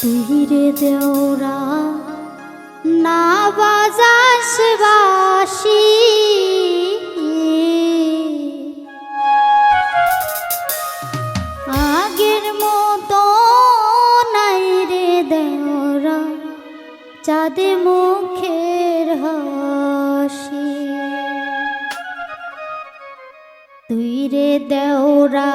তুই দেওরা না বাজাস বাসি। আগের মতো নাই রে দেওরা, চাঁদে মুখের হাসি। তুই রে দেওরা